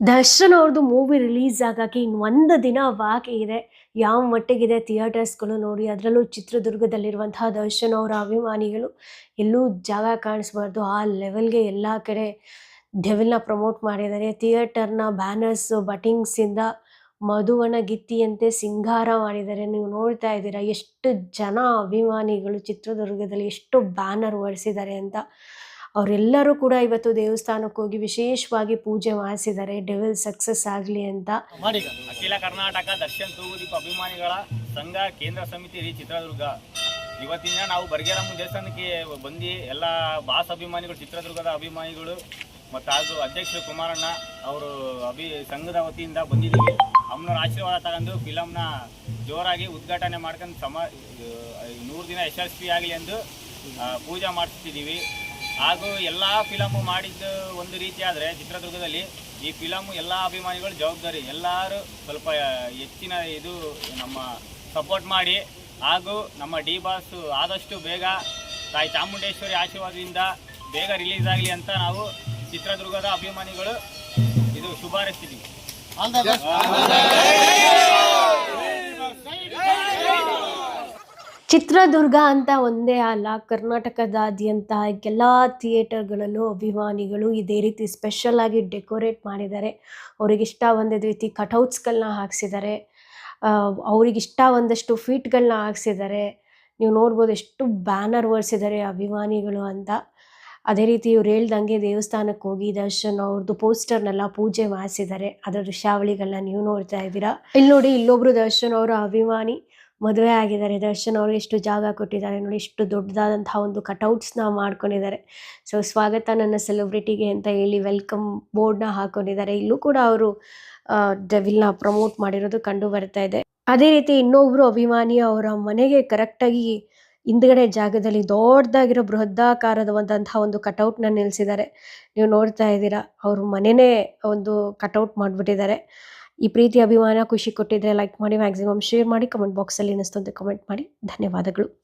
ದರ್ಶನ್ ಅವ್ರದ್ದು movie release ಆಗೋಕ್ಕೆ ಇನ್ನು ಒಂದು ದಿನ ಬಾಕಿ ಇದೆ. ಯಾವ ಮಟ್ಟಿಗಿದೆ ಥಿಯೇಟರ್ಸ್ಗಳು ನೋಡಿ, ಅದರಲ್ಲೂ ಚಿತ್ರದುರ್ಗದಲ್ಲಿರುವಂತಹ ದರ್ಶನ್ ಅವರ ಅಭಿಮಾನಿಗಳು. ಎಲ್ಲೂ ಜಾಗ ಕಾಣಿಸ್ಬಾರ್ದು, ಆ ಲೆವೆಲ್ಗೆ ಎಲ್ಲ ಕಡೆ ಡೆವಿಲ್ನ ಪ್ರಮೋಟ್ ಮಾಡಿದ್ದಾರೆ. ಥಿಯೇಟರ್ನ ಬ್ಯಾನರ್ಸು ಬಟಿಂಗ್ಸಿಂದ ಮಧುವನ ಗಿತ್ತಿಯಂತೆ ಸಿಂಗಾರ ಮಾಡಿದ್ದಾರೆ. ನೀವು ನೋಡ್ತಾ ಇದ್ದೀರಾ, ಎಷ್ಟು ಜನ ಅಭಿಮಾನಿಗಳು ಚಿತ್ರದುರ್ಗದಲ್ಲಿ ಎಷ್ಟು ಬ್ಯಾನರ್ ಹೊರಿಸಿದ್ದಾರೆ ಅಂತ. ಅವರೆಲ್ಲರೂ ಕೂಡ ಇವತ್ತು ದೇವಸ್ಥಾನಕ್ಕೆ ಹೋಗಿ ವಿಶೇಷವಾಗಿ ಪೂಜೆ ಮಾಡಿಸಿದ್ದಾರೆ. ಡೆವಿಲ್ ಸಕ್ಸಸ್ ಆಗಲಿ ಅಂತ. ಅಖಿಲ ಕರ್ನಾಟಕ ದರ್ಶನ್ ತೂಗುದೀಪ ಅಭಿಮಾನಿಗಳ ಸಂಘ ಕೇಂದ್ರ ಸಮಿತಿ ರೀ ಚಿತ್ರದುರ್ಗ. ಇವತ್ತಿನ ನಾವು ಬರ್ಗೇರಮ್ಮ ದೇವಸ್ಥಾನಕ್ಕೆ ಬಂದು ಎಲ್ಲ ಬಾಸ್ ಅಭಿಮಾನಿಗಳು, ಚಿತ್ರದುರ್ಗದ ಅಭಿಮಾನಿಗಳು ಮತ್ತು ಹಾಗೂ ಅಧ್ಯಕ್ಷ ಕುಮಾರಣ್ಣ ಅವರು ಅಭಿ ಸಂಘದ ವತಿಯಿಂದ ಬಂದಿದ್ದೀವಿ. ಅಮ್ಮನವ್ರ ಆಶೀರ್ವಾದ ತಗೊಂಡು ಫಿಲಮ್ನ ಜೋರಾಗಿ ಉದ್ಘಾಟನೆ ಮಾಡ್ಕೊಂಡು ಸಮ ನೂರು ದಿನ ಯಶಸ್ವಿ ಆಗಲಿ ಎಂದು ಪೂಜೆ ಮಾಡಿಸ್ತಿದ್ದೀವಿ ಹಾಗೂ ಎಲ್ಲ ಫಿಲಮು ಮಾಡಿದ್ದು ಒಂದು ರೀತಿ ಆದರೆ ಚಿತ್ರದುರ್ಗದಲ್ಲಿ ಈ ಫಿಲಮು ಎಲ್ಲ ಅಭಿಮಾನಿಗಳು ಜವಾಬ್ದಾರಿ ಎಲ್ಲರೂ ಸ್ವಲ್ಪ ಹೆಚ್ಚಿನ ಇದು ನಮ್ಮ ಸಪೋರ್ಟ್ ಮಾಡಿ ಹಾಗೂ ನಮ್ಮ ಡಿ ಬಾಸ್ ಆದಷ್ಟು ಬೇಗ ತಾಯಿ ಚಾಮುಂಡೇಶ್ವರಿ ಆಶೀರ್ವಾದದಿಂದ ಬೇಗ ರಿಲೀಸ್ ಆಗಲಿ ಅಂತ ನಾವು ಚಿತ್ರದುರ್ಗದ ಅಭಿಮಾನಿಗಳು ಇದು ಶುಭಾರೈಸ್ತಿದ್ದೀವಿ. ಚಿತ್ರದುರ್ಗ ಅಂತ ಒಂದೇ ಅಲ್ಲ, ಕರ್ನಾಟಕದಾದ್ಯಂತ ಎಲ್ಲ ಥಿಯೇಟರ್ಗಳಲ್ಲೂ ಅಭಿಮಾನಿಗಳು ಇದೇ ರೀತಿ ಸ್ಪೆಷಲ್ ಆಗಿ ಡೆಕೋರೇಟ್ ಮಾಡಿದ್ದಾರೆ. ಅವ್ರಿಗೆ ಇಷ್ಟ ಒಂದೇ ರೀತಿ ಕಟೌಟ್ಸ್ಗಳನ್ನ ಹಾಕ್ಸಿದ್ದಾರೆ. ಅವ್ರಿಗೆ ಇಷ್ಟ ಒಂದಷ್ಟು ಫೀಟ್ಗಳನ್ನ ಹಾಕ್ಸಿದ್ದಾರೆ. ನೀವು ನೋಡ್ಬೋದು ಎಷ್ಟು ಬ್ಯಾನರ್ ಓಡಿಸಿದ್ದಾರೆ ಅಭಿಮಾನಿಗಳು ಅಂತ. ಅದೇ ರೀತಿ ಇವ್ರು ಹೇಳ್ದಂಗೆ ದೇವಸ್ಥಾನಕ್ಕೆ ಹೋಗಿ ದರ್ಶನ್ ಅವ್ರದ್ದು ಪೋಸ್ಟರ್ನೆಲ್ಲ ಪೂಜೆ ಮಾಡಿಸಿದ್ದಾರೆ. ಅದರ ದೃಶ್ಯಾವಳಿಗಳನ್ನ ನೀವು ನೋಡ್ತಾ ಇದ್ದೀರಾ. ಇಲ್ಲಿ ನೋಡಿ ಇಲ್ಲೊಬ್ರು ದರ್ಶನ್ ಅವರ ಅಭಿಮಾನಿ. ಮದುವೆ ಆಗಿದ್ದಾರೆ. ದರ್ಶನ್ ಅವ್ರಿಗೆ ಎಷ್ಟು ಜಾಗ ಕೊಟ್ಟಿದ್ದಾರೆ ನೋಡಿ ಎಷ್ಟು ದೊಡ್ಡದಾದಂತಹ ಒಂದು ಕಟೌಟ್ಸ್ನ ಮಾಡ್ಕೊಂಡಿದ್ದಾರೆ. ಸೊ, ಸ್ವಾಗತ ನನ್ನ ಸೆಲೆಬ್ರಿಟಿಗೆ ಅಂತ ಹೇಳಿ ವೆಲ್ಕಮ್ ಬೋರ್ಡ್ನ ಹಾಕೊಂಡಿದ್ದಾರೆ. ಇಲ್ಲೂ ಕೂಡ ಅವರು ಡೆವಿಲ್ನ ಪ್ರಮೋಟ್ ಮಾಡಿರೋದು ಕಂಡು ಬರ್ತಾ ಇದೆ. ಅದೇ ರೀತಿ ಇನ್ನೊಬ್ರು ಅಭಿಮಾನಿ ಅವರ ಮನೆಗೆ ಕರೆಕ್ಟಾಗಿ ಹಿಂದ್ಗಡೆ ಜಾಗದಲ್ಲಿ ದೊಡ್ಡದಾಗಿರೋ ಬೃಹದಾಕಾರದವಂತಹ ಒಂದು ಕಟೌಟ್ನ ನಿಲ್ಲಿಸಿದ್ದಾರೆ. ನೀವು ನೋಡ್ತಾ ಇದ್ದೀರಾ, ಅವ್ರ ಮನೆನೇ ಒಂದು ಕಟೌಟ್ ಮಾಡಿಬಿಟ್ಟಿದ್ದಾರೆ. ಈ ಪ್ರೀತಿ, ಅಭಿಮಾನ, ಖುಷಿ ಕೊಟ್ಟಿದ್ರೆ ಲೈಕ್ ಮಾಡಿ ಮ್ಯಾಕ್ಸಿಮಮ್ ಶೇರ್ ಮಾಡಿ ಕಮೆಂಟ್ ಬಾಕ್ಸಲ್ಲಿ ಅನ್ನಿಸ್ತು ಅಂತ ಕಮೆಂಟ್ ಮಾಡಿ. ಧನ್ಯವಾದಗಳು.